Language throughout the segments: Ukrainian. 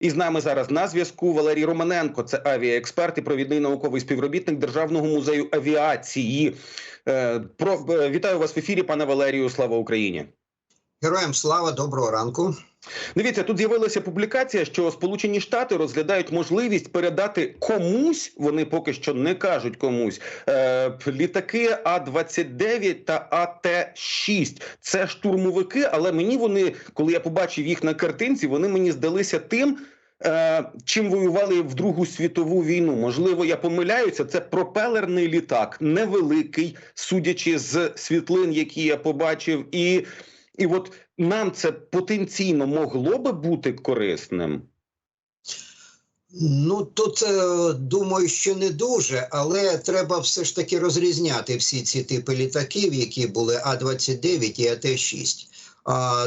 І з нами зараз на зв'язку Валерій Романенко, це авіаексперт і провідний науковий співробітник Державного музею авіації. Е, Про е, вітаю вас в ефірі, пане Валерію. Слава Україні. Героям слава, доброго ранку. Дивіться, тут з'явилася публікація, що Сполучені Штати розглядають можливість передати комусь, вони поки що не кажуть комусь, е, літаки А-29 та АТ-6. Це штурмовики, але мені вони, коли я побачив їх на картинці, вони мені здалися тим. Е, Чим воювали в Другу світову війну? Можливо, я помиляюся. Це пропелерний літак, невеликий, судячи з світлин, які я побачив, і, і от нам це потенційно могло би бути корисним. Ну тут е, думаю, що не дуже, але треба все ж таки розрізняти всі ці типи літаків, які були А-29 і АТ-6. А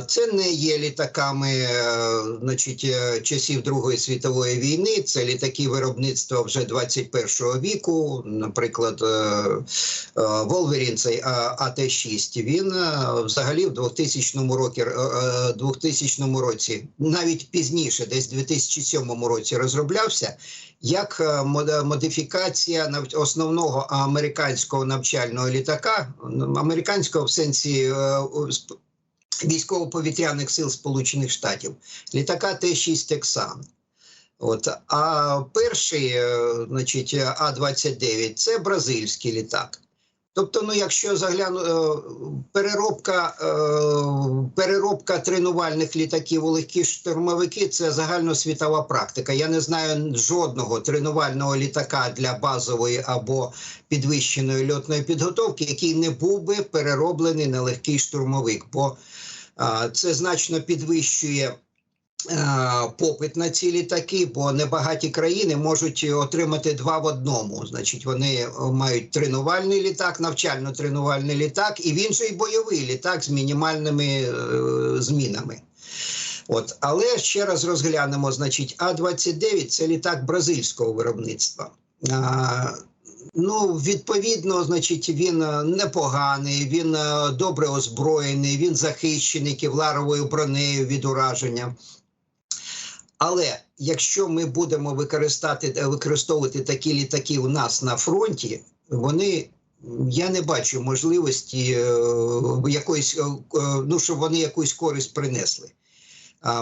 це не є літаками е, значить, е, часів Другої світової війни. Це літаки виробництва вже 21-го віку. Наприклад, е, Волверін, цей АТ-6, він взагалі в 2000 році, е, е, 2000 році, навіть пізніше, десь в 2007 році, розроблявся як модифікація основного американського навчального літака, американського в сенсі військово-повітряних сил Сполучених Штатів, літака Т-6 Тексан. От, а перший, е, значить, А-29 це бразильський літак. Тобто, ну, якщо загляну, е, переробка, е, переробка тренувальних літаків у легкі штурмовики це загальносвітова практика. Я не знаю жодного тренувального літака для базової або підвищеної льотної підготовки, який не був би перероблений на легкий штурмовик, бо це значно підвищує. е, Попит на ці літаки, бо небагаті країни можуть отримати два в одному. Значить, вони е, мають тренувальний літак, навчально-тренувальний літак, і він же й бойовий літак з мінімальними е, змінами. От, але ще раз розглянемо: значить, А-29 це літак бразильського виробництва. Ну, відповідно, значить, він е, непоганий, він е, добре озброєний, він захищений кевларовою бронею від ураження. Але якщо ми будемо використати, е, використовувати такі літаки у нас на фронті, вони. Я не бачу можливості якоїсь, ну, щоб вони якусь користь принесли.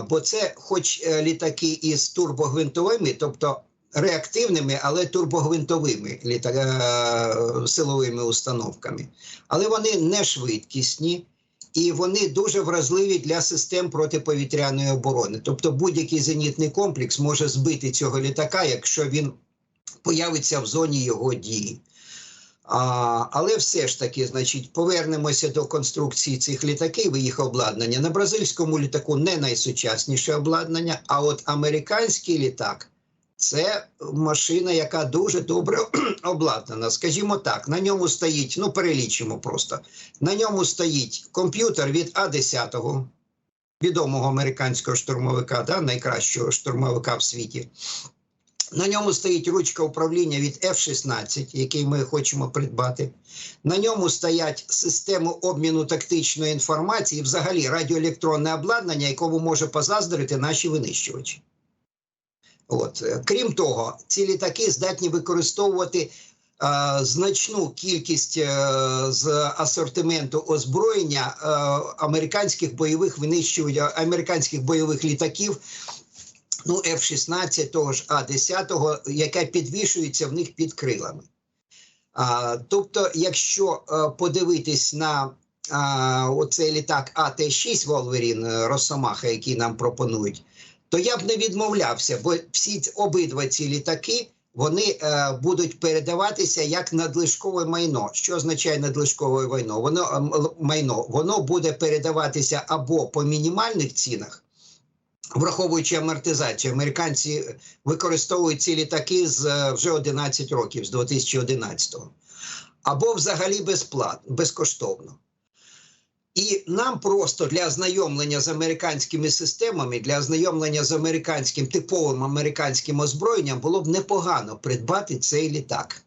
Бо це, хоч літаки із турбогвинтовими, тобто реактивними, але турбогвинтовими літа... е, силовими установками. Але вони не швидкісні і вони дуже вразливі для систем протиповітряної оборони. Тобто будь-який зенітний комплекс може збити цього літака, якщо він появиться в зоні його дії. А, але все ж таки, значить, повернемося до конструкції цих літаків і їх обладнання. На бразильському літаку не найсучасніше обладнання, а от американський літак це машина, яка дуже добре обладнана. Скажімо так, на ньому стоїть, ну перелічимо просто. На ньому стоїть комп'ютер від А-10, відомого американського штурмовика, да, найкращого штурмовика в світі. На ньому стоїть ручка управління від F-16, який ми хочемо придбати. На ньому стоять системи обміну тактичної інформації, взагалі радіоелектронне обладнання, якому може позаздрити наші винищувачі. От. Крім того, ці літаки здатні використовувати е, значну кількість е, з асортименту озброєння е, американських бойових винищувань, американських бойових літаків. Ну, F-16, того ж А-10, яке підвішується в них під крилами. Тобто, якщо подивитись на оцей літак АТ-6 Волверін Росомаха, який нам пропонують, то я б не відмовлявся, бо всі обидва ці літаки вони е, будуть передаватися як надлишкове майно. Що означає надлишкове майно? Воно е, майно воно буде передаватися або по мінімальних цінах, враховуючи амортизацію. Американці використовують ці літаки з е, вже 11 років, з 2011-го, або взагалі безплатно, безкоштовно. І нам просто для ознайомлення з американськими системами, для ознайомлення з американським типовим американським озброєнням було б непогано придбати цей літак.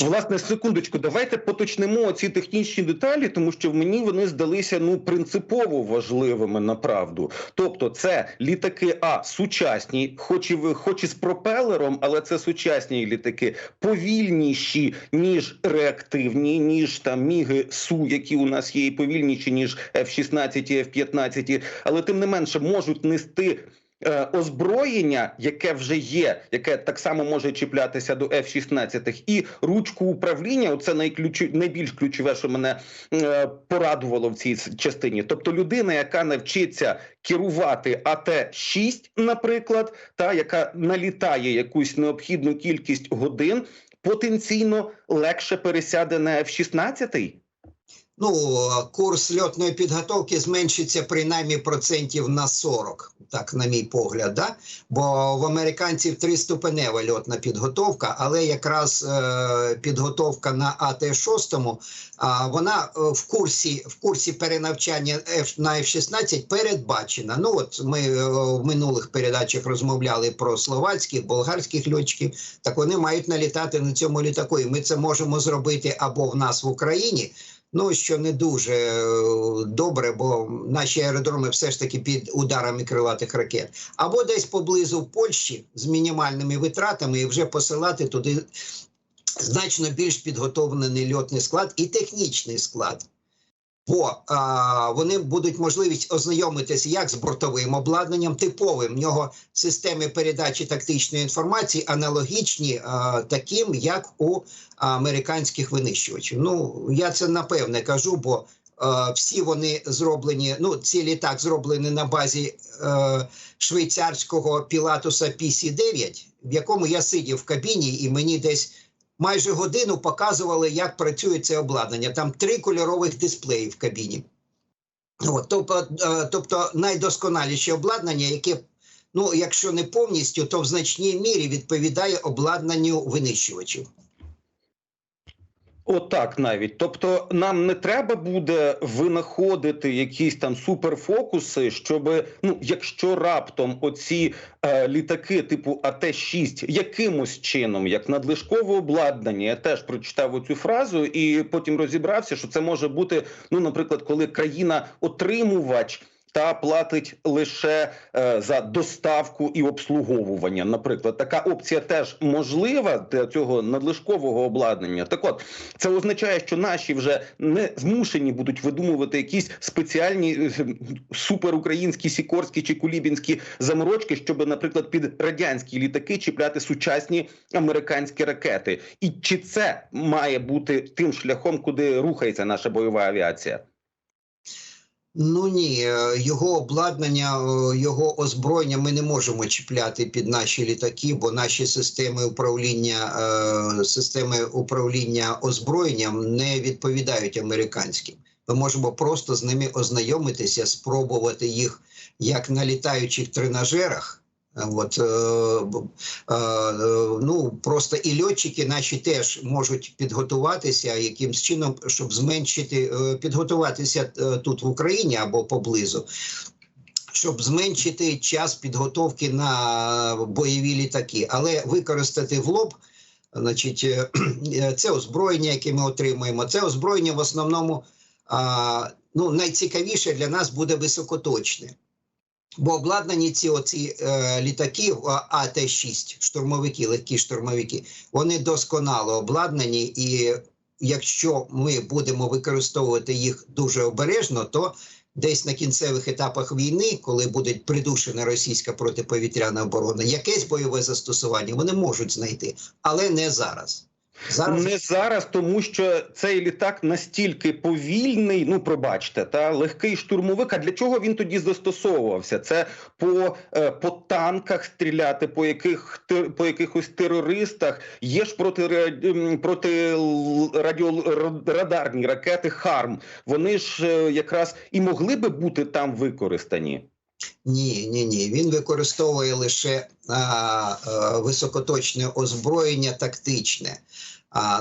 Власне, секундочку, давайте поточнемо ці технічні деталі, тому що мені вони здалися ну принципово важливими направду. Тобто, це літаки А сучасні, хоч і хоч і з пропелером, але це сучасні літаки, повільніші ніж реактивні, ніж там міги Су, які у нас є, і повільніші ніж F-16 і F-15, але тим не менше можуть нести. Е, Озброєння, яке вже є, яке так само може чіплятися до F-16, і ручку управління. Оце найключу, найбільш ключове, що мене е, порадувало в цій частині. Тобто, людина, яка навчиться керувати АТ-6, наприклад, та яка налітає якусь необхідну кількість годин, потенційно легше пересяде на F-16? Ну, курс льотної підготовки зменшиться принаймні процентів на 40, так на мій погляд. Да? Бо в американців триступенева льотна підготовка, але якраз е, підготовка на АТ-6, а, вона е, в курсі в курсі перенавчання F, на F-16 передбачена. Ну от ми е, в минулих передачах розмовляли про словацьких, болгарських льотчиків. Так вони мають налітати на цьому літаку. І ми це можемо зробити або в нас в Україні. Ну, що не дуже е, добре, бо наші аеродроми все ж таки під ударами крилатих ракет, або десь поблизу Польщі з мінімальними витратами і вже посилати туди значно більш підготовлений льотний склад і технічний склад. Бо а, вони будуть можливість ознайомитися як з бортовим обладнанням, типовим в нього системи передачі тактичної інформації аналогічні а, таким, як у американських винищувачів. Ну я це напевне кажу, бо е, всі вони зроблені. Ну, ці літак зроблені на базі е, швейцарського пілатуса PC-9, в якому я сидів в кабіні, і мені десь майже годину показували, як працює це обладнання. Там три кольорових дисплеї в кабіні. От, тобто, е, тобто найдосконаліше обладнання, яке, ну, якщо не повністю, то в значній мірі відповідає обладнанню винищувачів. Отак навіть. Тобто, нам не треба буде винаходити якісь там суперфокуси, щоб ну, якщо раптом оці е, літаки типу АТ-6 якимось чином, як надлишкове обладнання, я теж прочитав оцю фразу і потім розібрався, що це може бути, ну, наприклад, коли країна-отримувач. Та платить лише е, за доставку і обслуговування. Наприклад, така опція теж можлива для цього надлишкового обладнання. Так от це означає, що наші вже не змушені будуть видумувати якісь спеціальні е, суперукраїнські сікорські чи кулібінські заморочки, щоб, наприклад, під радянські літаки чіпляти сучасні американські ракети. І чи це має бути тим шляхом, куди рухається наша бойова авіація? Ну ні, е, його обладнання, е, його озброєння ми не можемо чіпляти під наші літаки, бо наші системи управління е, системи управління озброєнням не відповідають американським. Ми можемо просто з ними ознайомитися, спробувати їх як на літаючих тренажерах. От, е, е, ну, просто і льотчики наші теж можуть підготуватися якимсь чином, щоб зменшити, е, підготуватися е, тут в Україні або поблизу, щоб зменшити час підготовки на бойові літаки, але використати в лоб. Значить, е, це озброєння, яке ми отримуємо. Це озброєння в основному а, ну, найцікавіше для нас буде високоточне. Бо обладнані ці оці е, літаки а, АТ-6, штурмовики, легкі штурмовики, вони досконало обладнані, і якщо ми будемо використовувати їх дуже обережно, то десь на кінцевих етапах війни, коли буде придушена російська протиповітряна оборона, якесь бойове застосування вони можуть знайти, але не зараз. Зараз Не зараз, тому що цей літак настільки повільний. Ну пробачте, та легкий штурмовик. А для чого він тоді застосовувався? Це по, е, по танках стріляти, по яких по якихось терористах. Є ж проти проти радіорадарні ракети Харм. Вони ж е, якраз і могли би бути там використані. Ні, ні, ні. Він використовує лише високоточне озброєння тактичне.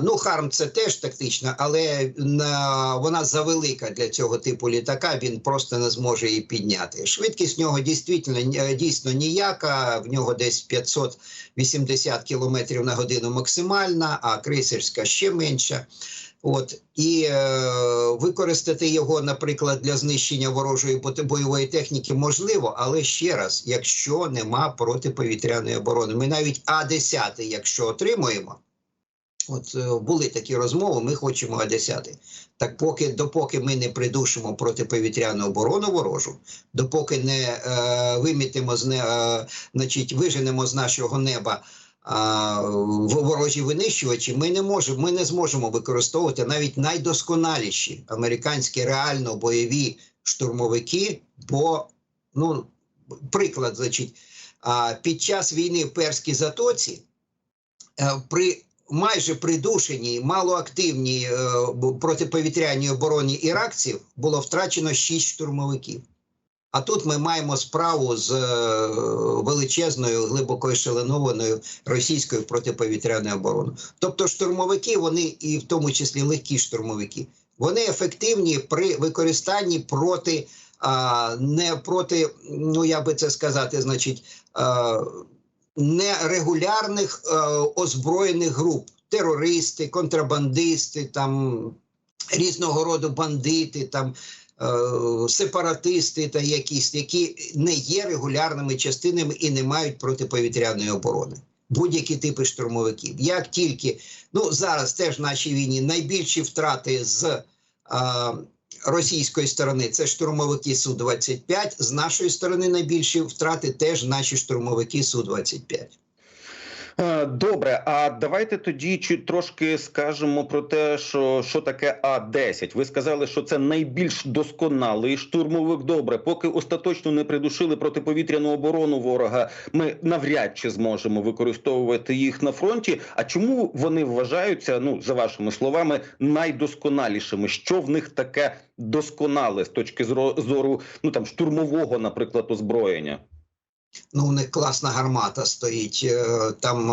Ну, Харм це теж тактично, але на, вона завелика для цього типу літака, він просто не зможе її підняти. Швидкість в нього дійсно, е, дійсно ніяка, в нього десь 580 км на годину максимальна, а крейсерська ще менша. От і е, використати його, наприклад, для знищення ворожої бойової техніки можливо, але ще раз, якщо нема протиповітряної оборони, ми навіть А-10, якщо отримуємо, от е, були такі розмови, ми хочемо А-10. Так поки допоки ми не придушимо протиповітряну оборону ворожу, допоки не е, вимітимо з не, е, значить, виженемо з нашого неба а, ворожі винищувачі, ми не можемо, ми не зможемо використовувати навіть найдосконаліші американські реально бойові штурмовики. Бо, ну, приклад, значить, під час війни в Перській затоці е, при майже придушеній, малоактивній е, протиповітряній обороні іракців було втрачено 6 штурмовиків. А тут ми маємо справу з е, величезною глибоко ешелонованою російською протиповітряною обороною. Тобто штурмовики, вони і в тому числі легкі штурмовики, вони ефективні при використанні проти не проти, ну як би це сказати, значить, нерегулярних е, озброєних груп, терористи, контрабандисти, там різного роду бандити, там е, сепаратисти та якісь, які не є регулярними частинами і не мають протиповітряної оборони. Будь-які типи штурмовиків. Як тільки ну зараз теж в нашій війні найбільші втрати з е, російської сторони. Це штурмовики Су 25 з нашої сторони найбільші втрати теж наші штурмовики Су 25 Е, Добре, а давайте тоді чи трошки скажемо про те, що, що таке А-10. Ви сказали, що це найбільш досконалий штурмовик. Добре, поки остаточно не придушили протиповітряну оборону ворога, ми навряд чи зможемо використовувати їх на фронті. А чому вони вважаються, ну за вашими словами, найдосконалішими? Що в них таке досконале з точки зору ну там штурмового, наприклад, озброєння? Ну, у них класна гармата стоїть. е, Там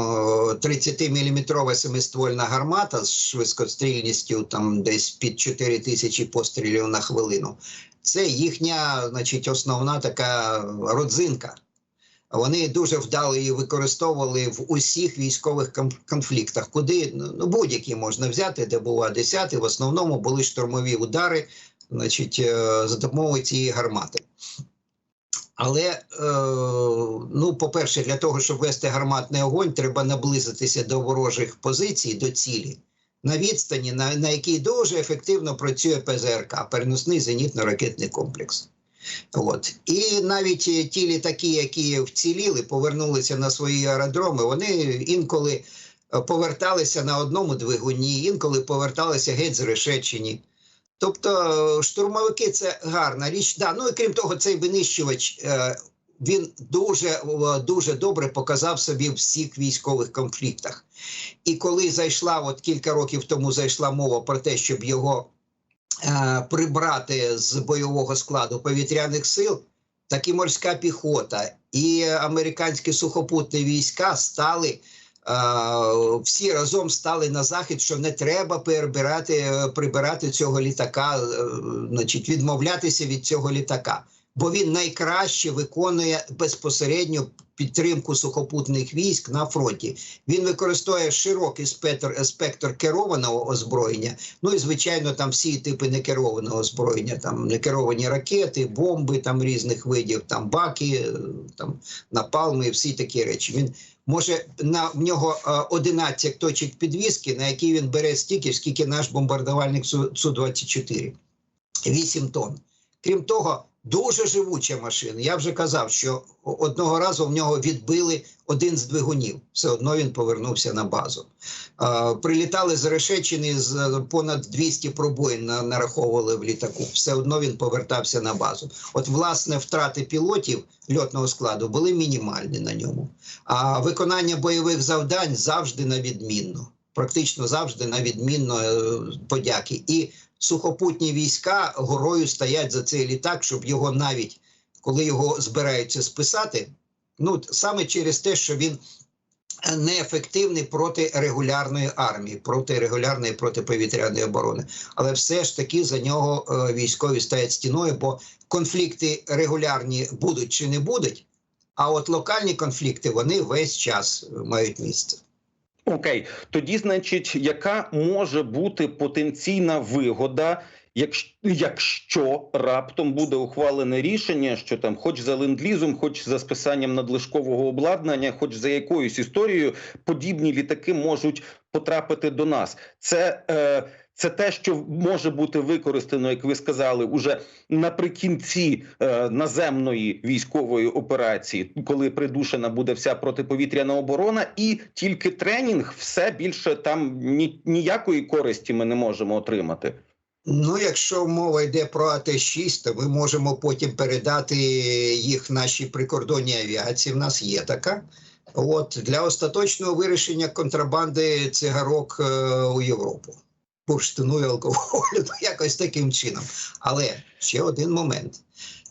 30-мм семиствольна гармата з швидкострільністю там десь під 4 тисячі пострілів на хвилину. Це їхня, значить, основна така родзинка. Вони дуже вдало її використовували в усіх військових конфліктах, куди ну будь-які можна взяти, де була 10 в основному були штурмові удари, значить, е, за допомогою цієї гармати. Але, е, ну, по-перше, для того, щоб вести гарматний огонь, треба наблизитися до ворожих позицій, до цілі на відстані, на, на якій дуже ефективно працює ПЗРК, переносний зенітно-ракетний комплекс. От. І навіть е, ті літаки, які вціліли, повернулися на свої аеродроми, вони інколи е, поверталися на одному двигуні, інколи поверталися геть зрешечені. Тобто е, штурмовики це гарна річ. Да, ну і крім того, цей винищувач е, він дуже, е, дуже добре показав собі в всіх військових конфліктах. І коли зайшла, от кілька років тому зайшла мова про те, щоб його прибрати з бойового складу повітряних сил, так і морська піхота, і американські сухопутні війська стали. Е, Всі разом стали на захід, що не треба перебирати, е, прибирати цього літака, е, значить, відмовлятися від цього літака, бо він найкраще виконує безпосередню підтримку сухопутних військ на фронті. Він використовує широкий спектр, спектр керованого озброєння. Ну і звичайно, там всі типи некерованого озброєння, там некеровані ракети, бомби там різних видів, там баки, е, там напалми, всі такі речі. Він може на в нього е, 11 точок підвіски, на які він бере стільки, скільки наш бомбардувальник Су 24 8 тонн. Крім того, дуже живуча машина. Я вже казав, що одного разу в нього відбили один з двигунів. Все одно він повернувся на базу. Е, прилітали з Решечини з понад 200 пробоїн на- нараховували в літаку. Все одно він повертався на базу. От, власне, втрати пілотів льотного складу були мінімальні на ньому. А виконання бойових завдань завжди на відмінно. Практично завжди на відмінно е, подяки. І сухопутні війська горою стоять за цей літак, щоб його навіть коли його збираються списати, ну саме через те, що він неефективний проти регулярної армії, проти регулярної протиповітряної оборони. Але все ж таки за нього е, військові стоять стіною, бо конфлікти регулярні будуть чи не будуть. А от локальні конфлікти вони весь час мають місце. Окей, тоді, значить, яка може бути потенційна вигода, якщо, раптом буде ухвалене рішення, що там, хоч за ленд-лізом, хоч за списанням надлишкового обладнання, хоч за якоюсь історією, подібні літаки можуть потрапити до нас. Це е, це те, що може бути використано, як ви сказали, уже наприкінці е, наземної військової операції, коли придушена буде вся протиповітряна оборона, і тільки тренінг, все більше там ні, ніякої користі ми не можемо отримати. Ну, якщо мова йде про АТ-6, то ми можемо потім передати їх нашій прикордонній авіації. В нас є така. От для остаточного вирішення контрабанди цигарок е, у Європу. Бурштину і алкоголю, ну, якось таким чином. Але ще один момент.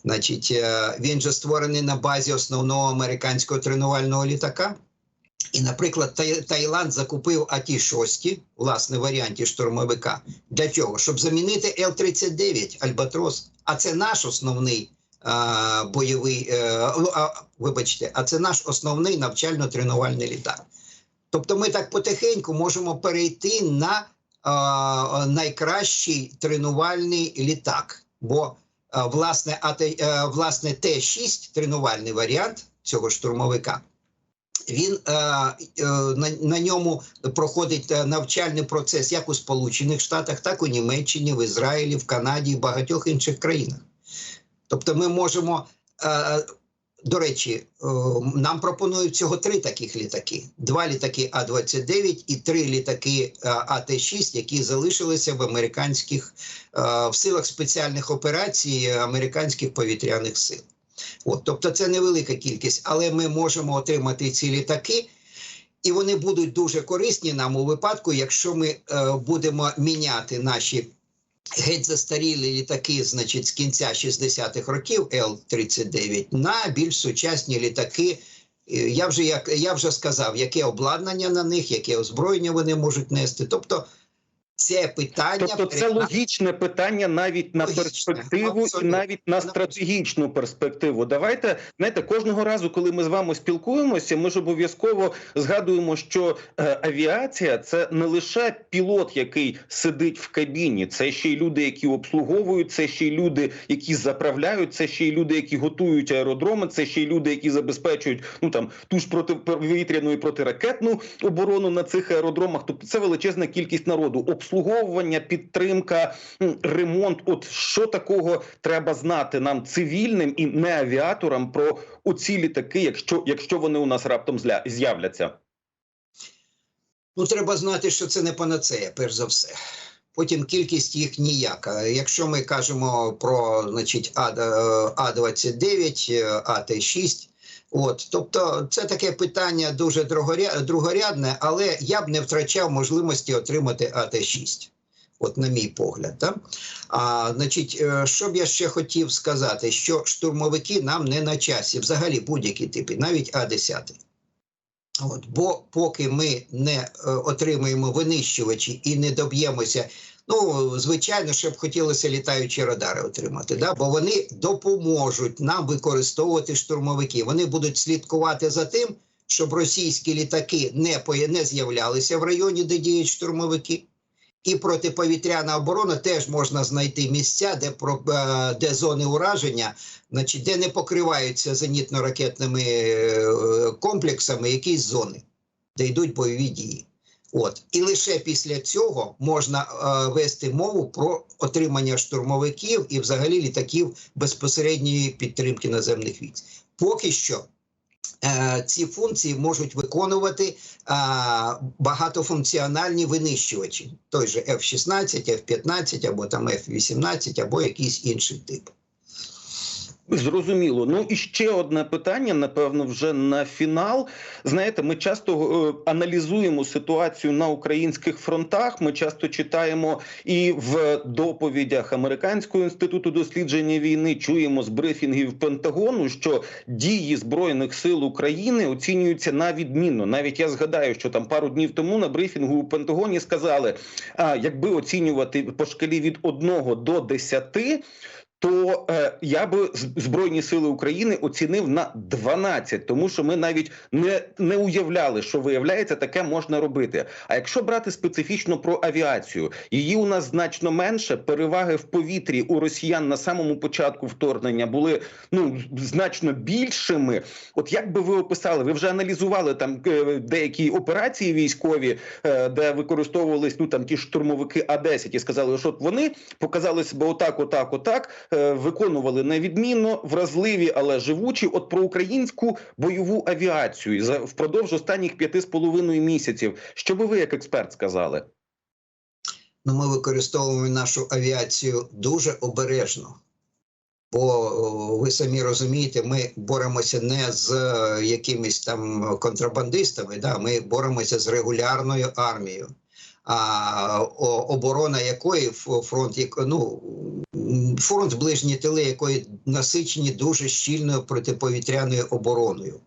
Значить, е, він же створений на базі основного американського тренувального літака. І, наприклад, Таїланд закупив АТ-6, власне, варіанті штурмовика. Для чого? Щоб замінити Л-39 Альбатрос. А це наш основний а, бойовий, е, ну, а, вибачте, а це наш основний навчально-тренувальний літак. Тобто ми так потихеньку можемо перейти на найкращий тренувальний літак. Бо власне, е, власне Т-6 тренувальний варіант цього штурмовика. Він е, е, на, ньому проходить навчальний процес як у Сполучених Штатах, так у Німеччині, в Ізраїлі, в Канаді і багатьох інших країнах. Тобто, ми можемо. До речі, е, нам пропонують всього три таких літаки: два літаки А-29 і три літаки е, АТ-6, які залишилися в американських е, в силах спеціальних операцій американських повітряних сил. От, тобто це невелика кількість, але ми можемо отримати ці літаки, і вони будуть дуже корисні нам у випадку, якщо ми будемо міняти наші геть застарілі літаки, значить, з кінця 60-х років Л-39 на більш сучасні літаки. Е, Я вже як я вже сказав, яке обладнання на них, яке озброєння вони можуть нести. Тобто, це питання Тобто, це перед- логічне питання навіть на Логічне, перспективу і навіть на стратегічну перспективу. Давайте знаєте, кожного разу, коли ми з вами спілкуємося, ми ж обов'язково згадуємо, що е, авіація це не лише пілот, який сидить в кабіні, це ще й люди, які обслуговують, це ще й люди, які заправляють, це ще й люди, які готують аеродроми, це ще й люди, які забезпечують ну там ту ж протиповітряну і протиракетну оборону на цих аеродромах. Тобто це величезна кількість народу. Обслуговування, підтримка, ремонт. От що такого треба знати нам цивільним і не авіаторам про оці літаки, якщо, якщо вони у нас раптом з'являться. Ну, треба знати, що це не панацея, перш за все. Потім кількість їх ніяка. Якщо ми кажемо про значить, А, е, А-29, е, АТ-6, от, тобто це таке питання дуже другорядне, але я б не втрачав можливості отримати АТ-6. От, на мій погляд, так? А, значить, е, що б я ще хотів сказати, що штурмовики нам не на часі, взагалі будь-які типи, навіть А-10. От, бо поки ми не е, отримаємо винищувачі і не доб'ємося, ну звичайно, щоб хотілося літаючі радари отримати, да? бо вони допоможуть нам використовувати штурмовики. Вони будуть слідкувати за тим, щоб російські літаки не, не з'являлися в районі, де діють штурмовики. І протиповітряна оборона теж можна знайти місця, де е, де зони ураження, значить, де не покриваються зенітно-ракетними е, комплексами якісь зони, де йдуть бойові дії. От і лише після цього можна е, вести мову про отримання штурмовиків і взагалі літаків безпосередньої підтримки наземних військ. Поки що е, ці функції можуть виконувати е, багатофункціональні винищувачі, той же F-16, F-15 або там F-18, або якийсь інший тип. Зрозуміло. Ну і ще одне питання, напевно, вже на фінал. Знаєте, ми часто е, аналізуємо ситуацію на українських фронтах. Ми часто читаємо і в доповідях Американського інституту дослідження війни чуємо з брифінгів Пентагону, що дії збройних сил України оцінюються на відмінно. Навіть я згадаю, що там пару днів тому на брифінгу у Пентагоні сказали: а якби оцінювати по шкалі від 1 до 10, то е, я би збройні сили України оцінив на 12, тому що ми навіть не, не уявляли, що виявляється, таке можна робити. А якщо брати специфічно про авіацію, її у нас значно менше. Переваги в повітрі у росіян на самому початку вторгнення були ну значно більшими. От як би ви описали, ви вже аналізували там е, деякі операції військові, е, де використовувались ну там ті штурмовики А 10 і сказали, що от вони показали себе отак, отак, отак, виконували невідмінно, вразливі, але живучі. От про українську бойову авіацію за впродовж останніх п'яти з половиною місяців. Що би ви як експерт сказали? Ну, ми використовуємо нашу авіацію дуже обережно. Бо ви самі розумієте, ми боремося не з е, якимись там контрабандистами, да? ми боремося з регулярною армією, а оборона якої фронт, ну, фронт ближні тили, якої насичені дуже щільною протиповітряною обороною,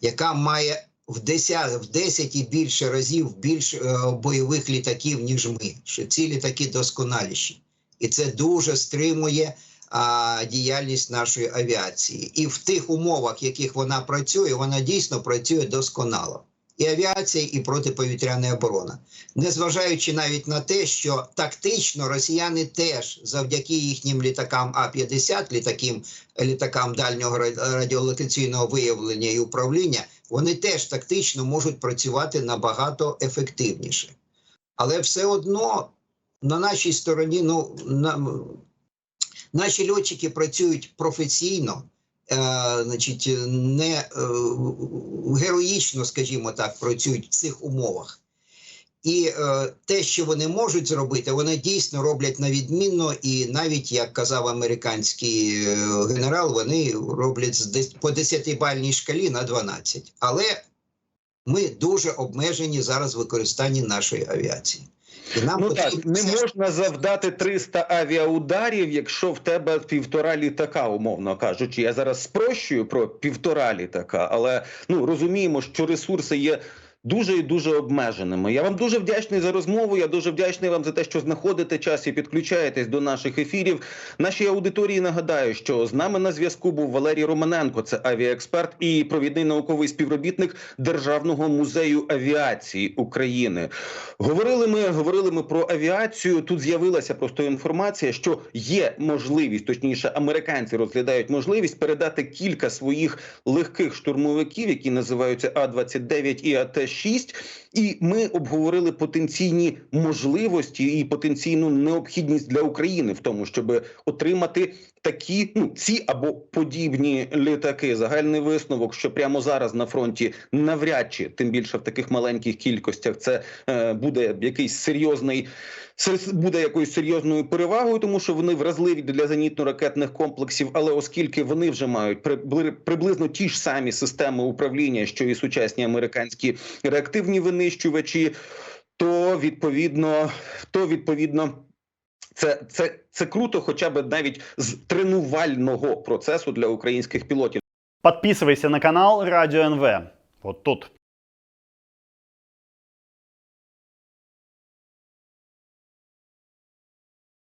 яка має в 10, в 10 і більше разів більше е, бойових літаків, ніж ми. Що ці літаки досконаліші. І це дуже стримує а, діяльність нашої авіації. І в тих умовах, в яких вона працює, вона дійсно працює досконало. І авіація, і протиповітряна оборона. Незважаючи навіть на те, що тактично росіяни теж завдяки їхнім літакам А-50, літакам, літакам дальнього ра- радіолокаційного виявлення і управління, вони теж тактично можуть працювати набагато ефективніше. Але все одно на нашій стороні, ну на, наші льотчики працюють професійно, значить, не е, героїчно, скажімо так, працюють в цих умовах. І е, те, що вони можуть зробити, вони дійсно роблять на відмінно, і навіть як казав американський е, генерал, вони роблять з по 10-бальній шкалі на 12. Але ми дуже обмежені зараз в використанні нашої авіації. І нам Ну так не можна завдати 300 авіаударів, якщо в тебе півтора літака, умовно кажучи. Я зараз спрощую про півтора літака, але ну розуміємо, що ресурси є. Дуже і дуже обмеженими. Я вам дуже вдячний за розмову. Я дуже вдячний вам за те, що знаходите час і підключаєтесь до наших ефірів. Нашій аудиторії нагадаю, що з нами на зв'язку був Валерій Романенко, це авіаексперт і провідний науковий співробітник Державного музею авіації України. Говорили ми, говорили ми про авіацію. Тут з'явилася просто інформація, що є можливість, точніше, американці розглядають можливість передати кілька своїх легких штурмовиків, які називаються А 29 і АТ 6 І ми обговорили потенційні можливості і потенційну необхідність для України в тому, щоб отримати такі ну ці або подібні літаки. Загальний висновок, що прямо зараз на фронті навряд чи тим більше в таких маленьких кількостях це е, буде якийсь серйозний сер- буде якоюсь серйозною перевагою, тому що вони вразливі для зенітно-ракетних комплексів. Але оскільки вони вже мають при- приблизно ті ж самі системи управління, що і сучасні американські реактивні винищувачі, то відповідно, то відповідно. Це, це, це круто, хоча б навіть з тренувального процесу для українських пілотів. Підписуйся на канал Радіо НВ. От тут.